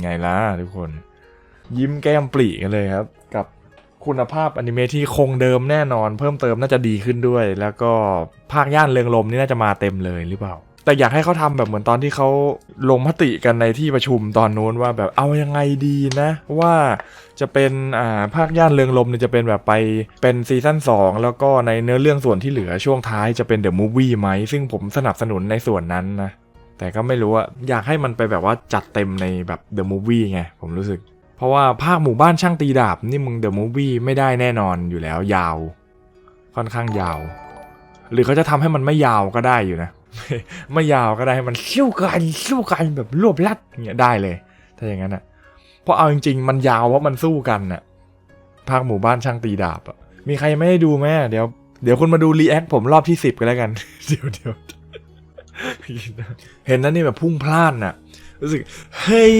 ไงล่ะทุกคน ยิ้มแก้มปรีกันเลยครับ กับคุณภาพอนิเมะที่คงเดิมแน่นอน เพิ่มเติมน่าจะดีขึ้นด้วย แล้วก็ภาคย่านเรืองลมนี่น่าจะมาเต็มเลยหรือเปล่า แต่อยากให้เขาทำแบบเหมือนตอนที่เขาลงมติกันในที่ประชุมตอนนู้นว่าแบบเอายังไงดีนะ ว่าจะเป็นอ่าภาคย่านเรืองลมเนี่ยจะเป็นแบบไปเป็นซีซั่น2 แล้วก็ในเนื้อเรื่องส่วนที่เหลือช่วงท้ายจะเป็นเดอะมูฟวี่ไหมซึ่งผมสนับสนุนในส่วนนั้นนะ แต่ก็ไม่รู้ว่าอยากให้มันไปแบบว่าจัดเต็มในแบบเดอะมูฟวี่ไงผมรู้สึก เพราะว่าภาคหมู่บ้านช่างตีดาบนี่มึงเดอะมูฟวี่ไม่ได้แน่นอนอยู่แล้วยาว ค่อนข้างยาว หรือเขาจะทำให้มันไม่ยาวก็ได้อยู่นะ ไม่ยาวก็ได้ให้มันคิ้กันคิ้กันแบบรวบลัดอย่างเงี้ยได้เลย ถ้าอย่างนั้นอะเพราะเอาจริง ๆ มันยาวเพราะมันสู้กันน่ะภาคหมู่บ้านช่างตีดาบอะมีใครไม่ได้ดูไหมเดี๋ยวเดี๋ยวคุณมาดูรีแอคผมรอบที่สิบกันแล้วกัน เดี๋ยวเดี๋ยว เห็นนั้นนี่แบบพุ่งพลานน่ะ รู้สึก เฮ้ย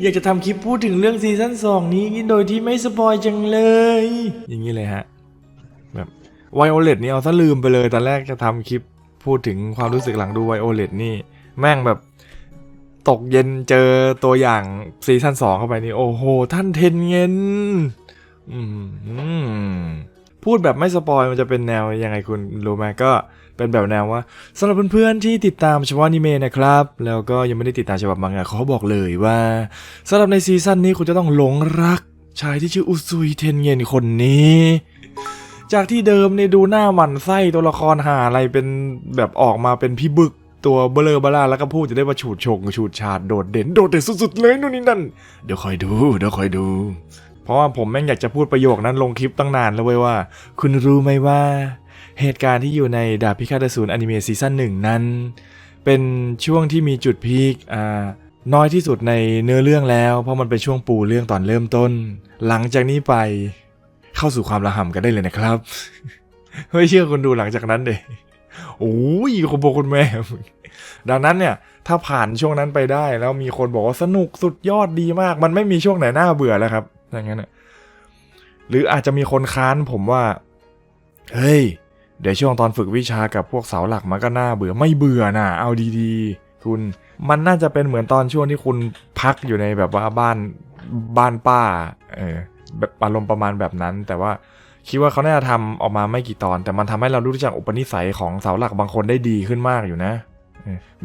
อยากจะทำคลิปพูดถึงเรื่องซีซั่นสองนี้โดยที่ไม่สปอยจังเลย อย่างนี้เลยฮะ แบบไวโอเลตนี่เอาซะลืมไปเลย ตอนแรกจะทำคลิปพูดถึงความรู้สึกหลังดูไวโอเลตนี่ แม่งแบบตกเย็นเจอตัวอย่างซีซั่นสองเข้าไปนี่ โอ้โห ท่านเทนเงินอืม พูดแบบไม่สปอยมันจะเป็นแนวยังไงคุณรู้ไหมก็เป็นแบบแนวว่าสำหรับเพื่อนๆที่ติดตามเฉพาะอนิเมะนะครับ แล้วก็ยังไม่ได้ติดตามฉบับมังงะเขาบอกเลยว่าสำหรับในซีซั่นนี้คุณจะต้องหลงรัก ชายที่ชื่ออุซุยเทนเงนคนนี้ จากที่เดิมเนี่ยดูหน้าหมันไส้ตัวละครหาอะไรเป็นแบบออกมาเป็นพี่บึกตัวเบลอเบล่าแล้วก็พูดจะได้ว่าฉูดฉงฉูดฉาดโดดเด่นโดดเด่นสุดๆเลยนู่นนี่นั่นเดี๋ยวคอยดูเดี๋ยวคอยดู เพราะว่าผมแม่งอยากจะพูดประโยคนั้นลงคลิปตั้งนานแล้วเว้ยว่า คุณรู้ไหมว่า เหตุการณ์ที่อยู่ในดาบพิฆาตอสูรอนิเมะซีซั่นหนึ่งนั้น เป็นช่วงที่มีจุดพีคอ่าน้อยที่สุดในเนื้อเรื่องแล้ว เพราะมันเป็นช่วงปูเรื่องตอนเริ่มต้น หลังจากนี้ไปเข้าสู่ความระห่ำกันได้เลยนะครับ ไม่เชื่อคนดูหลังจากนั้นเดยโอ้ยคุณพ่อคุณแม่ดังนั้นเนี่ย ถ้าผ่านช่วงนั้นไปได้ แล้วมีคนบอกว่าสนุกสุดยอดดีมาก มันไม่มีช่วงไหนน่าเบื่อแล้วครับ อย่างนั้นน่ะหรืออาจจะมีคนค้านผมว่า เฮ้ย เดี๋ยวช่วงตอนฝึกวิชากับพวกเสาหลักมันก็น่าเบื่อไม่เบื่อน่ะเอาดีๆ คุณมันน่าจะเป็นเหมือนตอนช่วงที่คุณพักอยู่ในแบบว่าบ้านบ้านป้าเออแบบอารมณ์ประมาณแบบนั้น แต่ว่าคิดว่าเขาน่าจะทำออกมาไม่กี่ตอน แต่มันทำให้เรารู้จักอุปนิสัยของเสาหลักบางคนได้ดีขึ้นมากอยู่นะ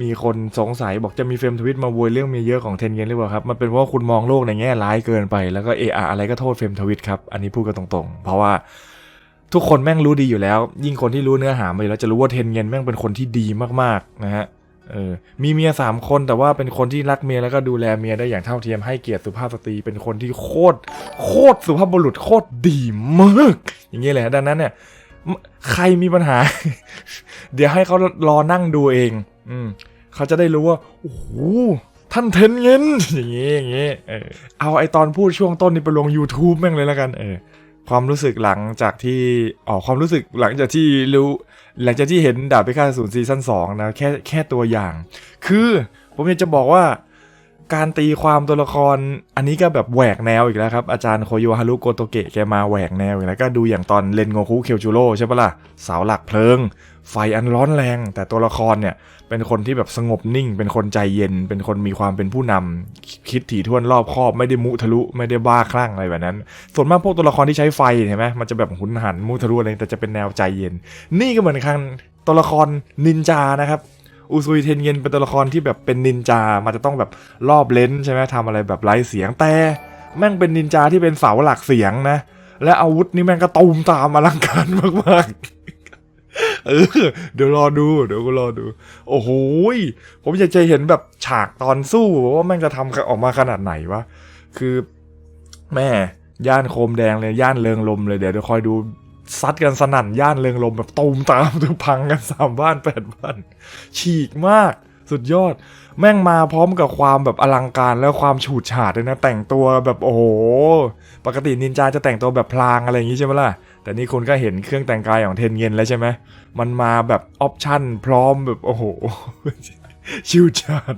มีคนสงสัยบอกจะมีเฟรมทวิตมาโวยเรื่องมีเยอะของเทนเยนหรือเปล่าครับมันเป็นเพราะว่าคุณมองโลกในแง่ร้ายเกินไปแล้วก็เออะอะไรก็โทษเฟรมทวิตครับอันนี้พูดกันตรงๆ เพราะว่าทุกคนแม่งรู้ดีอยู่แล้ว ยิ่งคนที่รู้เนื้อหามาแล้วจะรู้ว่าเทนเยนแม่งเป็นคนที่ดีมากๆนะฮะเออมีเมียสามคนแต่ว่าเป็นคนที่รักเมียแล้วก็ดูแลเมียได้อย่างเท่าเทียมให้เกียรติสุภาพสตรีเป็นคนที่โคตรโคตรสุภาพบุรุษโคตรดีมากอย่างเงี้ยเลยฮะดังนั้นเนี่ยใครมีปัญหา เดี๋ยวให้เขารอนั่งดูเอง อืมเขาจะได้รู้ว่าโอ้โหท่านเทนเงินอย่างงี้อย่างงี้เออเอาไอตอนพูดช่วงต้นนี่ไปลง YouTube แม่งเลยแล้วกัน เออ ความรู้สึกหลังจากที่อ๋อความรู้สึกหลังจากที่รู้ หลังจากที่เห็นดาบพิฆาศูนย์ซีซั่นสองนะแค่แค่ตัวอย่าง คือผมอยากจะบอกว่า การตีความตัวละคร อันนี้ก็แบบแหวกแนวอีกแล้วครับอาจารย์โคโยฮารุโกโตเกะแกมาแหวกแนวอีกแล้วก็ดูอย่างตอนเลนโงคุเคียวจูโร่ใช่ปะล่ะเสาหลักเพลิง ไฟอันร้อนแรง แต่ตัวละครเนี่ยเป็นคนที่แบบสงบนิ่ง เป็นคนใจเย็น เป็นคนมีความเป็นผู้นำคิดถี่ถ้วนรอบคอบไม่ได้มุทะลุไม่ได้บ้าคลั่งอะไรแบบนั้น ส่วนมากพวกตัวละครที่ใช้ไฟเห็นไหมมันจะแบบหุนหันมุทะลุอะไรแต่จะเป็นแนวใจเย็น นี่ก็เหมือนกันตัวละครนินจานะครับ อุซุยเทนเงินเป็นตัวละครที่แบบเป็นนินจา มันจะต้องแบบรอบเลนส์ใช่ไหมทำอะไรแบบไร้เสียงแต่แม่งเป็นนินจาที่เป็นเสาหลักเสียงนะ และอาวุธนี่แม่งก็ตูมตามอลังการมากๆ เออ เดี๋ยวรอดูเดี๋ยวก็รอดู โอ้โหผมอยากจะเห็นแบบฉากตอนสู้ว่าแม่งจะทำออกมาขนาดไหนวะ คือ แม่ย่านโคมแดงเลยย่านเริงลมเลยเดี๋ยวเดี๋ยวคอยดู ซัดกันสนั่นย่านเริงลมแบบตูมตามทุกพังกันสามบ้านแปดบ้านฉีกมากสุดยอด แม่งมาพร้อมกับความแบบอลังการแล้วความฉูดฉาดเลยนะ แต่งตัวแบบโอ้โห ปกตินินจาจะแต่งตัวแบบพลางอะไรอย่างงี้ใช่ไหมล่ะ แต่นี่คุณก็เห็นเครื่องแต่งกายของเทนเงินแล้วใช่ไหมมันมาแบบออปชั่นพร้อมแบบโอ้โห ชิวชาด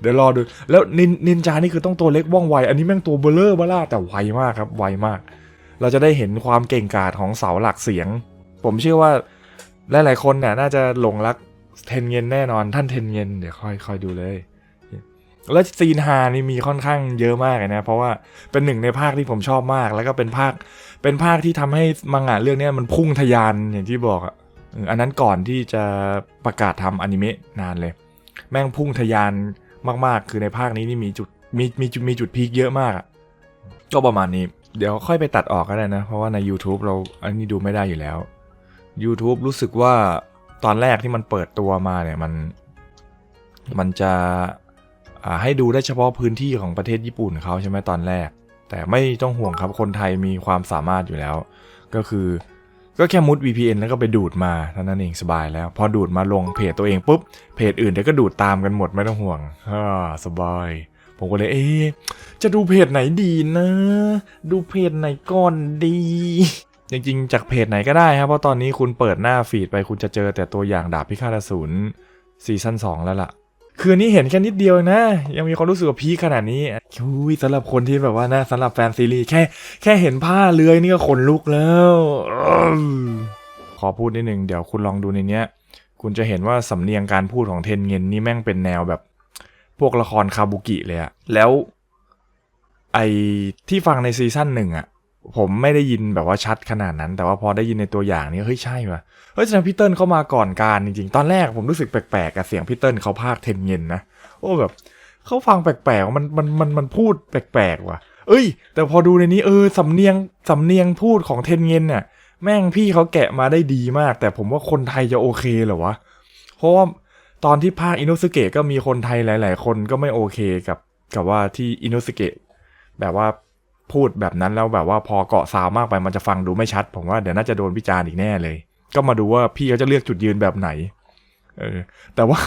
เดี๋ยวรอดู แล้วนินนินจานี่คือต้องตัวเล็กว่องไว อันนี้แม่งตัวเบลเลอร์บ้าล่าแต่ไวมากครับไวมาก เราจะได้เห็นความเก่งกาจของเสาหลักเสียง ผมเชื่อว่าหลายๆคนเนี่ยน่าจะหลงรักเทนเงินแน่นอนท่านเทนเงินเดี๋ยวค่อยค่อยดูเลย แล้วซีนฮานี่มีค่อนข้างเยอะมากเลยนะ เพราะว่าเป็นหนึ่งในภาคที่ผมชอบมาก แล้วก็เป็นภาคเป็นภาคที่ทำให้มังงะเรื่องนี้มันพุ่งทะยานอย่างที่บอกอะอันนั้นก่อนที่จะประกาศทำอนิเมะนานเลย แม่งพุ่งทะยานมากๆ คือในภาคนี้นี่มีจุดมีมีจุดมีจุดพีคเยอะมากก็ประมาณนี้ เดี๋ยวค่อยไปตัดออกก็ได้นะ เพราะว่าใน YouTube เราอันนี้ดูไม่ได้อยู่แล้ว YouTube รู้สึกว่าตอนแรกที่มันเปิดตัวมาเนี่ยมัน มันจะให้ดูได้เฉพาะพื้นที่ของประเทศญี่ปุ่นเขาใช่ไหมตอนแรก แต่ไม่ต้องห่วงครับคนไทยมีความสามารถอยู่แล้ว ก็คือก็แค่มุด VPN แล้วก็ไปดูดมาเท่านั้นเองสบายแล้ว พอดูดมาลงเพจตัวเองปุ๊บเพจอื่นเดี๋ยวก็ดูดตามกันหมดไม่ต้องห่วงสบาย ผมก็เลย เอ๊จะดูเพจไหนดีนะ ดูเพจไหนก่อนดี จริงๆ จากเพจไหนก็ได้ครับ เพราะตอนนี้คุณเปิดหน้าฟีดไปคุณจะเจอแต่ตัวอย่างดาบพิฆาตอสูรซีซั่น2แล้วล่ะ คืนนี้เห็นแค่นิดเดียวนะ ยังมีความรู้สึกว่าพีขนาดนี้อุ้ยสำหรับคนที่แบบว่านะสำหรับแฟนซีรีส์แค่แค่เห็นผ้าเลื้อยนี่ก็ขนลุกแล้วอขอพูดนิดนึงเดี๋ยวคุณลองดูในเนี้ย คุณจะเห็นว่าสำเนียงการพูดของเทนเงินนี่แม่งเป็นแนวแบบ พวกละครคาบุกิเลยอะแล้วไอที่ฟังในซีซั่นหนึ่งอะผมไม่ได้ยินแบบว่าชัดขนาดนั้น แต่ว่าพอได้ยินในตัวอย่างนี่เฮ้ยใช่ว่ะเฮ้ยแสดงพี่เติ้ลเข้ามาก่อนการจริงๆ ตอนแรกผมรู้สึกแปลกๆกับเสียงพี่เติ้ลเขาพากเทนเงินนะโอ้แบบเขาฟังแปลกๆมันมันมันมันพูดแปลกๆว่ะ เอ้ย แต่พอดูในนี้เออสำเนียงสำเนียงพูดของเทนเงินเนี่ยแม่งพี่เขาแกะมาได้ดีมาก แต่ผมว่าคนไทยจะโอเคเหรอวะเพราะว่า ตอนที่ภาคอินโนสเกะก็มีคนไทยหลาย ๆ คนก็ไม่โอเคกับกับว่าที่อินโนสเกะแบบว่าพูดแบบนั้นแล้วแบบว่าพอเกาะซาวมากไปมันจะฟังดูไม่ชัด ผมว่าเดี๋ยวน่าจะโดนวิจารณ์อีกแน่เลย ก็มาดูว่าพี่เขาจะเลือกจุดยืนแบบไหน เออ แต่ว่า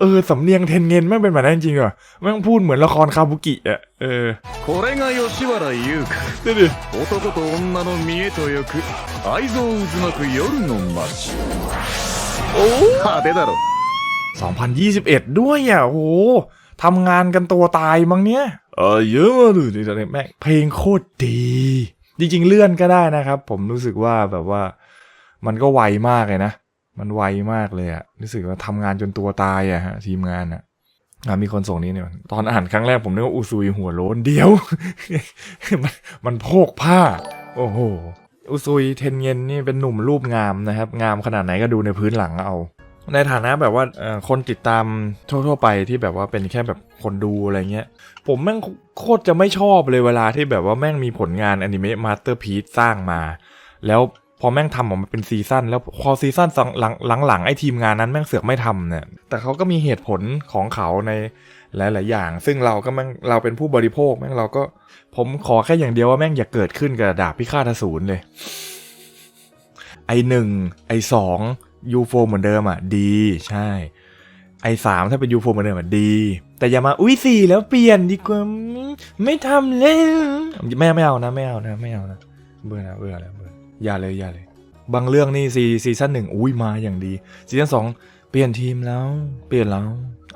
เออสำเนียงเทนเงินแม่งเป็นแบบนั้นจริงๆเหรอแม่งพูดเหมือนละครคาบุกิอ่ะเออ これが吉原優香 ดูดิ 男と女の見栄とよく愛憎渦巻く夜の街 โอ้ 派手だろ 2021 ด้วยอะโอ้โหทำงานกันตัวตายมั้งเนี้ยเออเยอะมากเลยนนี้แม่เพลงโคตรดี จริงๆเลื่อนก็ได้นะครับ ผมรู้สึกว่าแบบว่า มันก็ไวมากเลยนะ มันไวมากเลยอะรู้สึกว่าทำงานจนตัวตายอะฮะทีมงานอะอะมีคนส่งนี้เนี่ยตอนอ่านครั้งแรกผมนึกว่าอูซุยหัวโลนเดียว มันมันโพกผ้า โอ้โหอุซุยเทนเย็นนี่เป็นหนุ่มรูปงามนะครับ งามขนาดไหนก็ดูในพื้นหลังเอา ในฐานะแบบว่าคนติดตามทั่ว ๆ ไปที่แบบว่าเป็นแค่แบบคนดูอะไรเงี้ย ผมแม่งโคตรจะไม่ชอบเลยเวลาที่แบบว่าแม่งมีผลงานอนิเมะมาสเตอร์พีซสร้างมา แล้วพอแม่งทำออกมาเป็นซีซั่นแล้วพอซีซั่นหลังหลังๆไอ้ทีมงานนั้นแม่งเสือกไม่ทำเนี่ยแต่เขาก็มีเหตุผลของเขาในหลายๆอย่าง ซึ่งเราก็แม่งเราเป็นผู้บริโภคแม่งเราก็ ผมขอแค่อย่างเดียวว่าแม่งอย่าเกิดขึ้นกับดาบพิฆาตอสูรเลยไอหนึ่งไอสอง ยูโฟเหมือนเดิมอะดีใช่ ไอสามถ้าเป็นยูโฟเหมือนเดิมอะดี แต่อย่ามาอุ้ยสี่แล้วเปลี่ยนดีกว่าไม่ทำเลยไม่ไม่เอานะไม่เอานะไม่เอานะเบื่อนะเบื่อแล้วเบื่ออย่าเลยอย่าเลย บางเรื่องนี่ซีซีซั่นหนึ่งอุ้ยมาอย่างดีซีซั่นสองเปลี่ยนทีมแล้ว เปลี่ยนแล้ว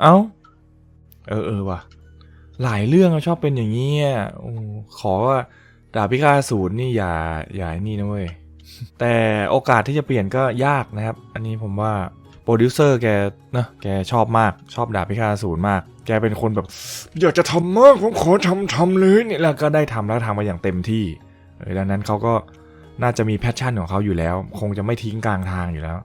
เอ้า เออเออว่ะ หลายเรื่องชอบเป็นอย่างนี้อะขอว่าดาบพิฆาตศูนย์นี่อย่าอย่าไอ้นี่นะเว้ย แต่โอกาสที่จะเปลี่ยนก็ยากนะครับ อันนี้ผมว่าโปรดิวเซอร์แกนะแกชอบมากชอบดาบพิฆาตศูนย์มาก แกเป็นคนแบบ อยากจะทำมากผมขอทำทำเลยเนี่ยแล้วก็ได้ทำแล้วทำมาอย่างเต็มที่เออดังนั้นเขาก็น่าจะมีแพชชั่นของเขาอยู่แล้ว คงจะไม่ทิ้งกลางทางอยู่แล้ว